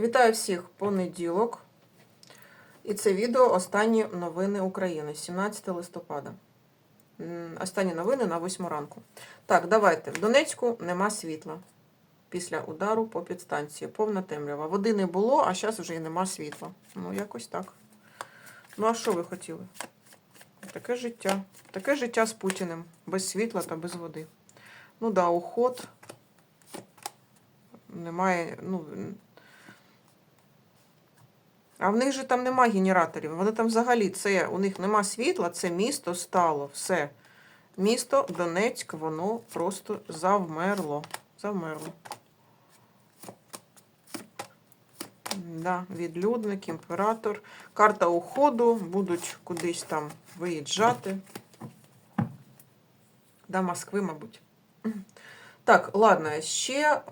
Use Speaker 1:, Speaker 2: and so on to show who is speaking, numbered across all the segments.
Speaker 1: Вітаю всіх понеділок. І це відео Останні новини України, 17 листопада. Останні новини на 8 ранку. Так, давайте. В Донецьку нема світла. Після удару по підстанції. Повна темрява. Води не було, а зараз вже і нема світла. Ну, якось так. Ну, а що ви хотіли? Таке життя. Таке життя з Путіним. Без світла та без води. Ну да, уход. Немає. ну... А в них же там нема генераторів. Вони там взагалі це, у них нема світла, це місто стало. Все. Місто Донецьк, воно просто завмерло. Завмерло. Да, відлюдник, імператор. Карта уходу, будуть кудись там виїжджати. До Москви, мабуть. Так, ладно, ще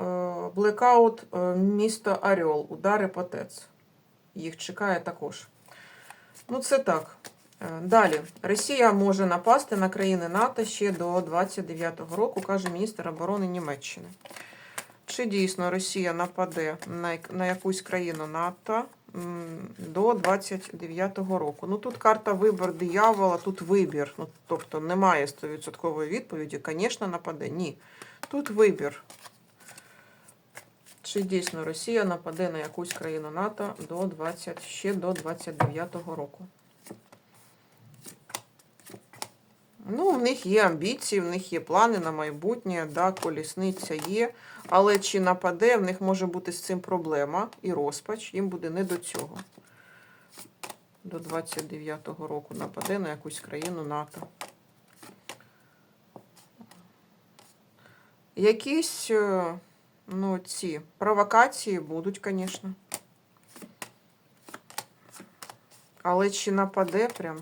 Speaker 1: блекаут е, місто Орел, удари по ТЕЦ. Їх чекає також. Ну, це так. Е, Далі. Росія може напасти на країни НАТО ще до 29-го року, каже міністр оборони Німеччини. Чи дійсно Росія нападе на, якусь країну НАТО до 29-го року? Ну тут карта вибір диявола, тут вибір. Ну, тобто немає 100% відповіді. Звісно, нападе. Ні. Тут вибір. Чи дійсно Росія нападе на якусь країну НАТО до 20, ще до 29-го року? Ну, в них є амбіції, в них є плани на майбутнє, да, колісниця є. Але чи нападе, в них може бути з цим проблема і розпач, їм буде не до цього. До 29-го року нападе на якусь країну НАТО. Якісь е, ну, ці провокації будуть, звісно. Але чи нападе прям?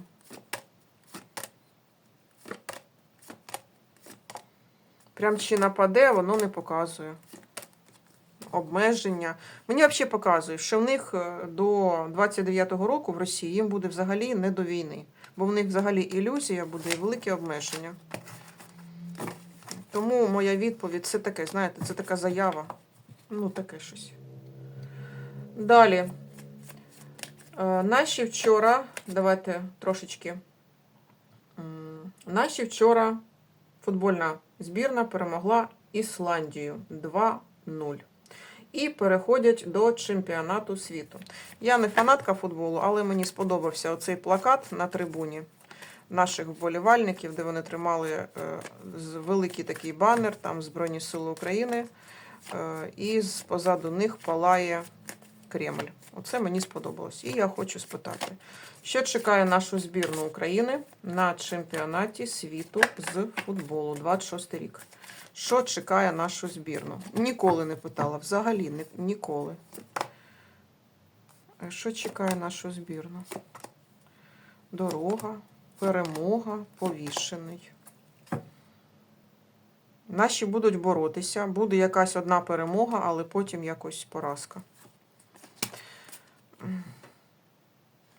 Speaker 1: Прям чи нападе, воно не показує. Обмеження. Мені взагалі показує, що в них е, до 29-го року в Росії їм буде взагалі не до війни. Бо в них взагалі ілюзія буде і великі обмеження. Тому моя відповідь це таке, знаєте, це така заява. Ну, таке щось. Далі. Е, Наші вчора, давайте трошечки. Наші вчора футбольна збірна перемогла Ісландію 2-0. І переходять до чемпіонату світу. Я не фанатка футболу, але мені сподобався оцей плакат на трибуні наших вболівальників, де вони тримали е, великий такий банер, там Збройні Сили України, е, і позаду них палає Кремль. Оце мені сподобалось. І я хочу спитати, що чекає нашу збірну України на чемпіонаті світу з футболу 26 рік? Що чекає нашу збірну? Ніколи не питала, взагалі ніколи. Е, Що чекає нашу збірну? Дорога, перемога, повішений. Наші будуть боротися. Буде якась одна перемога, але потім якось поразка.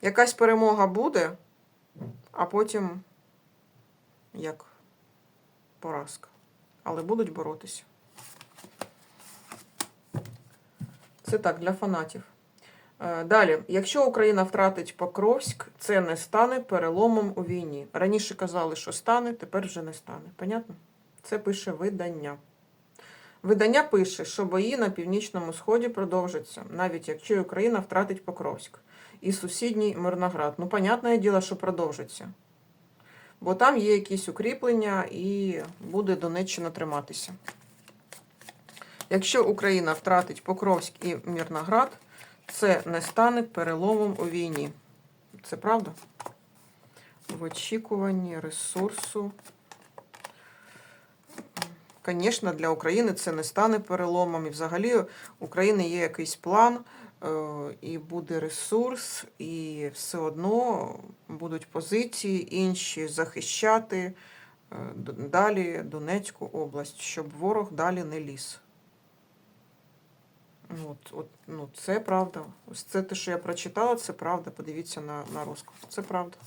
Speaker 1: Якась перемога буде, а потім як поразка. Але будуть боротися. Це так, для фанатів. Е, Далі, якщо Україна втратить Покровськ, це не стане переломом у війні. Раніше казали, що стане, тепер вже не стане. Понятно? Це пише видання. Видання пише, що бої на північному сході продовжаться, навіть якщо Україна втратить Покровськ і сусідній Мирноград. Ну, понятне діло, що продовжиться. Бо там є якісь укріплення і буде Донеччина триматися. Якщо Україна втратить Покровськ і Мирноград, це не стане переломом у війні. Це правда? В очікуванні ресурсу. Звісно, для України це не стане переломом. І взагалі у України є якийсь план, е, і буде ресурс, і все одно будуть позиції інші захищати е, далі Донецьку область, щоб ворог далі не ліз. Ну, От, ну, це правда. Ось це те, що я прочитала, це правда. Подивіться на, на розклад. Це правда.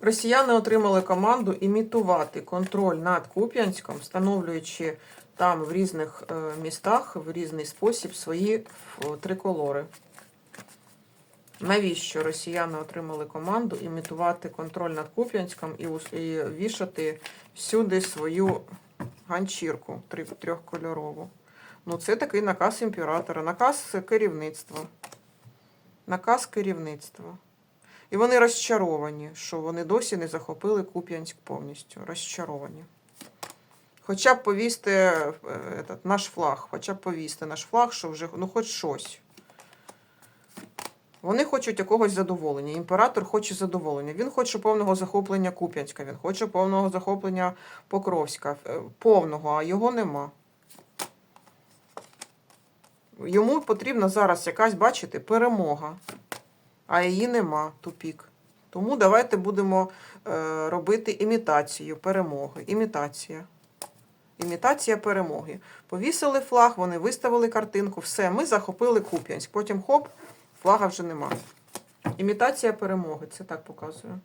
Speaker 1: Росіяни отримали команду імітувати контроль над Куп'янськом, встановлюючи там в різних е, містах в різний спосіб свої триколори. Навіщо росіяни отримали команду імітувати контроль над Куп'янськом і вішати всюди свою ганчірку трьохкольорову? Ну, це такий наказ імператора, наказ керівництва. Наказ керівництва. І вони розчаровані, що вони досі не захопили Куп'янськ повністю. Розчаровані. Хоча б повісти е, этот, наш флаг, хоча б повісти наш флаг, що вже ну хоч щось. Вони хочуть якогось задоволення. Імператор хоче задоволення. Він хоче повного захоплення Куп'янська, він хоче повного захоплення Покровська. Е, Повного, а його нема. Йому потрібна зараз якась, бачите, перемога, а її нема, тупік. Тому давайте будемо е, робити імітацію перемоги. Імітація. Імітація перемоги. Повісили флаг, вони виставили картинку, все, ми захопили Куп'янськ. Потім хоп, флага вже нема. Імітація перемоги, це так показує.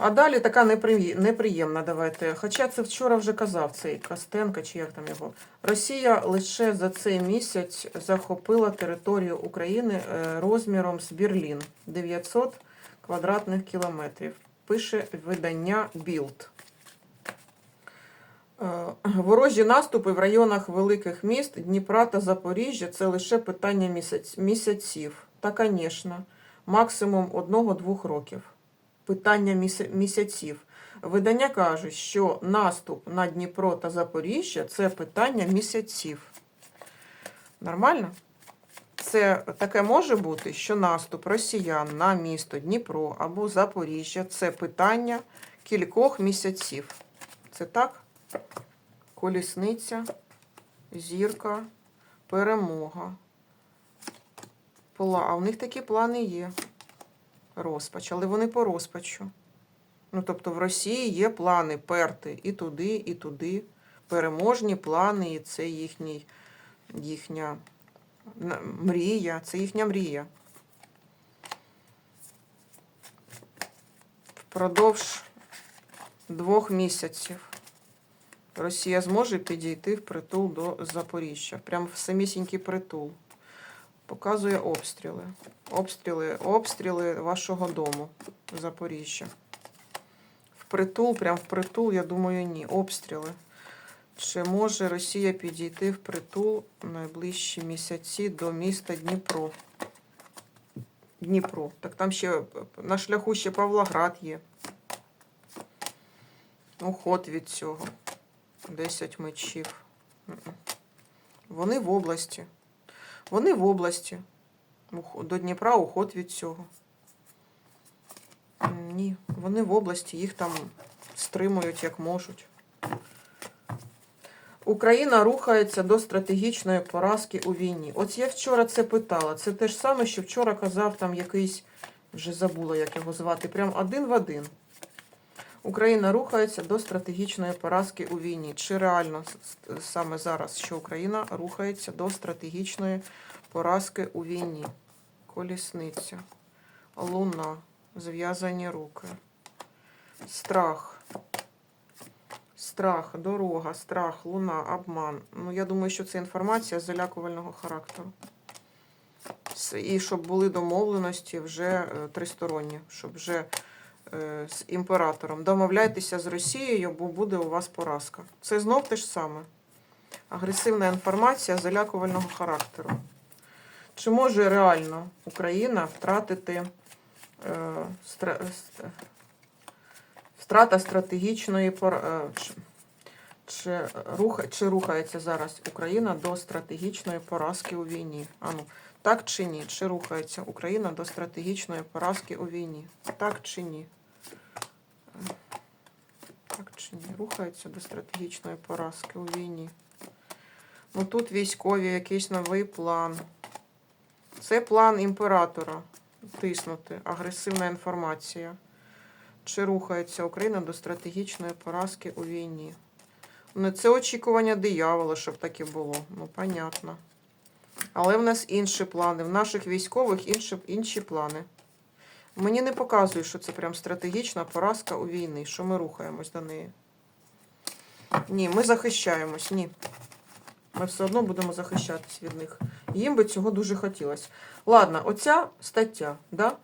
Speaker 1: А далі така неприємна, давайте. Хоча це вчора вже казав цей Костенко, чи як там його. Росія лише за цей місяць захопила територію України е, розміром з Берлін 900 квадратних кілометрів. Пише видання Білд. Е, Ворожі наступи в районах великих міст Дніпра та Запоріжжя це лише питання місяць, місяців. Та, звісно, максимум одного-двох років. Питання місяців. Видання кажуть, що наступ на Дніпро та Запоріжжя це питання місяців. Нормально? Це таке може бути, що наступ росіян на місто Дніпро або Запоріжжя це питання кількох місяців. Це так? Колісниця, зірка, перемога. А в них такі плани є. Розпач, але вони по розпачу. Ну, тобто в Росії є плани перти і туди, і туди. Переможні плани, і це їхній, їхня мрія, це їхня мрія. Впродовж двох місяців Росія зможе підійти в притул до Запоріжжя. Прямо в самісінький притул. Показує обстріли. Обстріли, обстріли вашого дому Запоріжжя. Впритул, прям впритул, я думаю, ні. Обстріли. Чи може Росія підійти в притул в найближчі місяці до міста Дніпро? Дніпро. Так там ще на шляху ще Павлоград є. Уход від цього. 10 мечів. Вони в області. Вони в області. До Дніпра уход від цього. Ні, вони в області, їх там стримують як можуть. Україна рухається до стратегічної поразки у війні. От я вчора це питала. Це те ж саме, що вчора казав там якийсь, вже забула, як його звати, прям один в один. Україна рухається до стратегічної поразки у війні. Чи реально саме зараз, що Україна рухається до стратегічної поразки у війні? Колісниця, луна, зв'язані руки, страх. Страх, дорога, страх, луна, обман. Ну, я думаю, що це інформація залякувального характеру. І щоб були домовленості вже е, тристоронні, щоб вже з імператором домовляйтеся з Росією, бо буде у вас поразка. Це знов те ж саме. Агресивна інформація залякувального характеру. Чи може реально Україна втратити е, втрата стратегічної пор... е, чи, руха... чи рухається зараз Україна до стратегічної поразки у війні? Ану, так чи ні? Чи рухається Україна до стратегічної поразки у війні? Так чи ні? Так чи ні? Рухається до стратегічної поразки у війні. Ну тут військові, якийсь новий план. Це план імператора. Тиснути. Агресивна інформація. Чи рухається Україна до стратегічної поразки у війні? Ну, це очікування диявола, щоб таке було. Ну, понятно. Але в нас інші плани. В наших військових інші, інші плани. Мені не показує, що це прям стратегічна поразка у війни, що ми рухаємось до неї. Ні, ми захищаємось, ні. Ми все одно будемо захищатись від них. Їм би цього дуже хотілося. Ладно, оця стаття, да?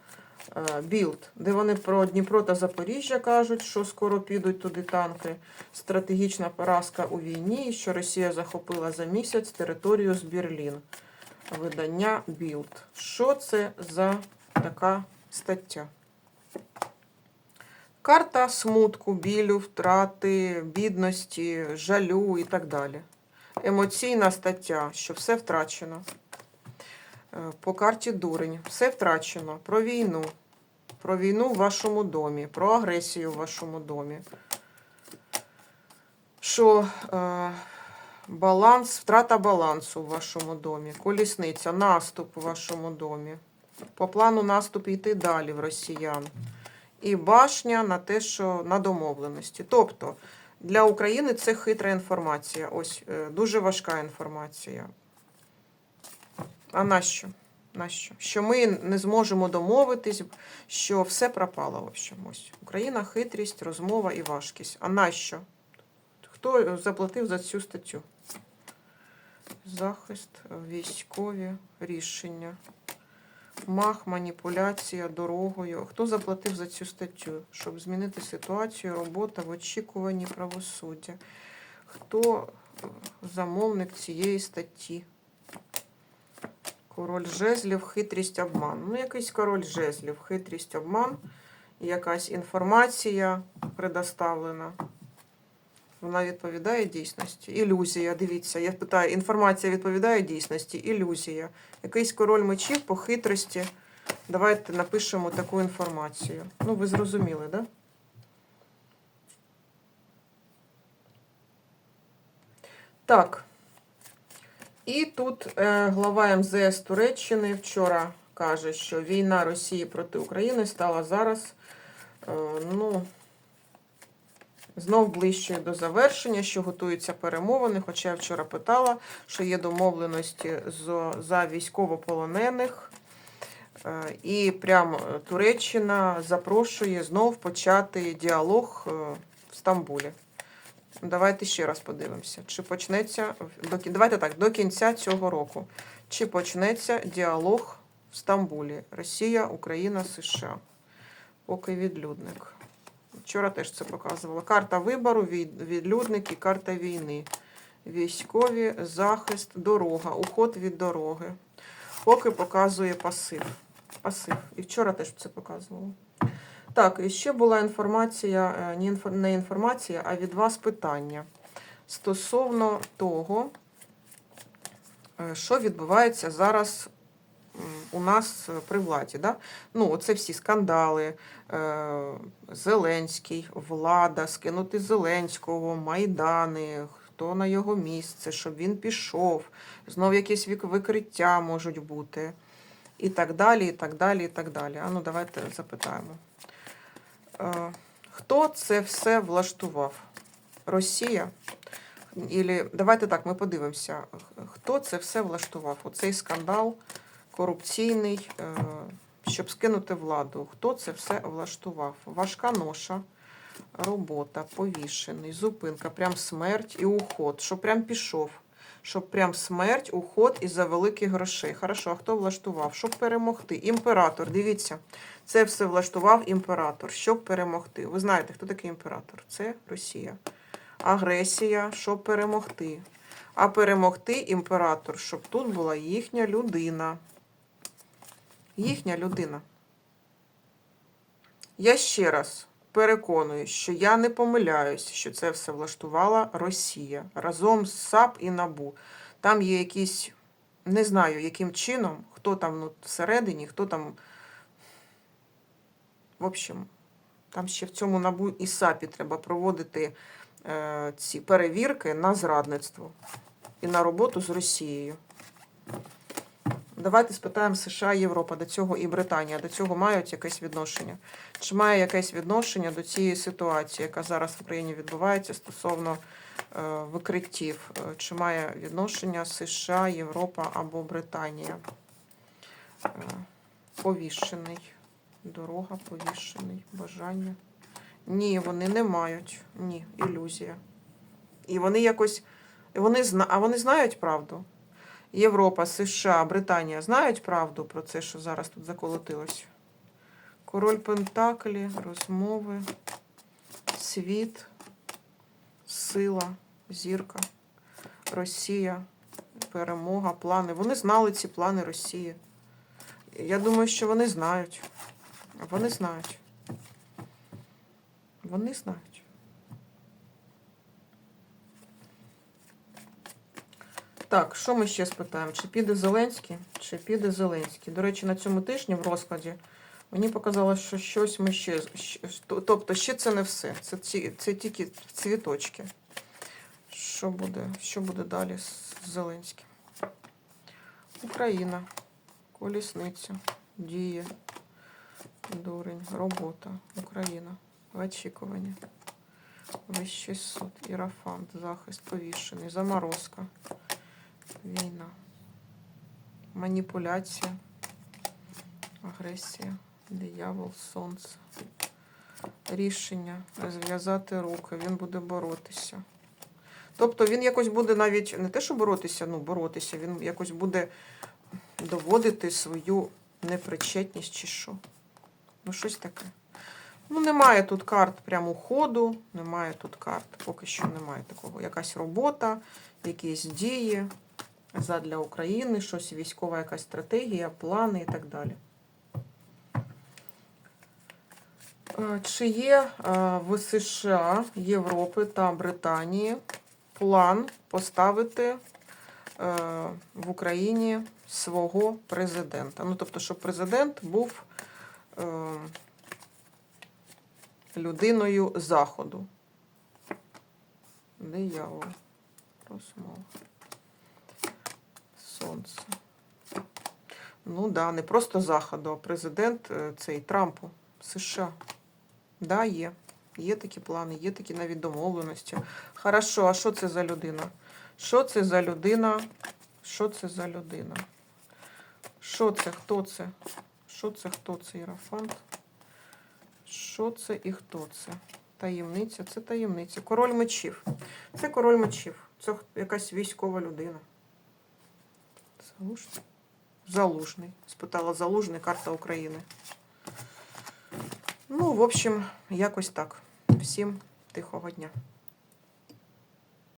Speaker 1: Білд, де вони про Дніпро та Запоріжжя кажуть, що скоро підуть туди танки. Стратегічна поразка у війні, що Росія захопила за місяць територію з Берлін. Видання Білд. Що це за така стаття? Карта смутку, білю, втрати, бідності, жалю і так далі. Емоційна стаття, що все втрачено. Е, По карті дурень. Все втрачено. Про війну. Про війну в вашому домі, про агресію в вашому домі. Що е, баланс, втрата балансу в вашому домі, колісниця, наступ у вашому домі. По плану наступ йти далі в росіян. І башня на те, що на домовленості. Тобто для України це хитра інформація. Ось е, дуже важка інформація. А нащо? Нащо? Що ми не зможемо домовитись, що все пропало. В. Ось. Україна, хитрість, розмова і важкість. А нащо? Хто заплатив за цю статтю? Захист, військові рішення. Мах, маніпуляція дорогою. Хто заплатив за цю статтю? Щоб змінити ситуацію, робота в очікуванні правосуддя. Хто е, замовник цієї статті? Король жезлів, хитрість, обман. Ну, якийсь король жезлів, хитрість, обман. Якась інформація предоставлена. Вона відповідає дійсності. Ілюзія. Дивіться, я питаю, інформація відповідає дійсності. Ілюзія. Якийсь король мечів по хитрості. Давайте напишемо таку інформацію. Ну, ви зрозуміли, так? Да? Так. І тут е, глава МЗС Туреччини вчора каже, що війна Росії проти України стала зараз, е, ну, знов ближчою до завершення, що готуються перемовини. Хоча я вчора питала, що є домовленості за військовополонених. Е, І прямо Туреччина запрошує знов почати діалог е, в Стамбулі. Давайте ще раз подивимося, чи почнеться давайте так, до кінця цього року. Чи почнеться діалог в Стамбулі? Росія, Україна, США. Поки відлюдник. Вчора теж це показувала. Карта вибору, від- відлюдник і карта війни. Військові, захист, дорога, уход від дороги. Поки показує пасив. Пасив. І вчора теж це показувало. Так, і ще була інформація, е, не інформація, а від вас питання стосовно того, е, що відбувається зараз у нас е, при владі. Да? Ну, оце всі скандали, е, Зеленський, влада, скинути Зеленського, Майдани, хто на його місце, щоб він пішов, знов якісь викриття можуть бути. І так далі, і так далі, і так далі. А ну давайте запитаємо. Е, Хто це все влаштував? Росія? Ілі, давайте так, ми подивимося, хто це все влаштував? Оцей скандал корупційний, е, щоб скинути владу. Хто це все влаштував? Важка ноша, робота, повішений, зупинка, прям смерть і уход, щоб прям пішов. Щоб прям смерть, уход і за великих грошей. Хорошо, а хто влаштував? Щоб перемогти. Імператор, дивіться, це все влаштував імператор, щоб перемогти. Ви знаєте, хто такий імператор? Це Росія. Агресія, щоб перемогти. А перемогти імператор, щоб тут була їхня людина. Їхня людина. Я ще раз переконую, що я не помиляюсь, що це все влаштувала Росія разом з САП і НАБУ. Там є якісь, не знаю, яким чином, хто там ну, всередині, хто там. В общем, там ще в цьому НАБУ і САПі треба проводити е, ці перевірки на зрадництво і на роботу з Росією. Давайте спитаємо США, Європа до цього і Британія до цього мають якесь відношення. Чи має якесь відношення до цієї ситуації, яка зараз в Україні відбувається стосовно е, викриттів? Е, Чи має відношення США, Європа або Британія? Е, повішений. Дорога, повішений, бажання. Ні, вони не мають. Ні, ілюзія. І вони якось. і Вони. А вони знають правду? Європа, США, Британія знають правду про це, що зараз тут заколотилось? Король Пентаклі, розмови, світ, сила, зірка, Росія, перемога, плани. Вони знали ці плани Росії. Я думаю, що вони знають. Вони знають. Вони знають. Так, що ми ще спитаємо? Чи піде Зеленський? Чи піде Зеленський? До речі, на цьому тижні в розкладі мені показалось, що щось ми ще. Тобто, ще це не все. Це, ці, це тільки цвіточки. Що буде, що буде далі з Зеленським? Україна, колісниця, діє, дурень, робота, Україна, очікування. Вищий суд, ірафант, захист, повішений, заморозка, війна, маніпуляція, агресія, диявол, сонце, рішення, розв'язати руки, він буде боротися. Тобто він якось буде навіть не те, що боротися, ну боротися, він якось буде доводити свою непричетність чи що. Ну, щось таке. Ну, немає тут карт прямо ходу, немає тут карт, поки що немає такого. Якась робота, якісь дії задля України, щось військова якась стратегія, плани і так далі. Е, Чи є е, в США, Європи та Британії план поставити е, в Україні свого президента? Ну, тобто, щоб президент був людиною Заходу. Диявол. Розмова. Сонце. Ну да, не просто Заходу, а президент е, цей Трампу США. Да, є. Є такі плани, є такі навіть домовленості. Хорошо, а що це за людина? Що це за людина? Що це за людина? Що це? Хто це? Що це? Хто це? Ірафант? Що це і хто це? Таємниця, це таємниця. Король мечів. Це король мечів. Це якась військова людина. Залужний. Залужний. Спитала Залужний, карта України. Ну, в общем, якось так. Всім тихого дня.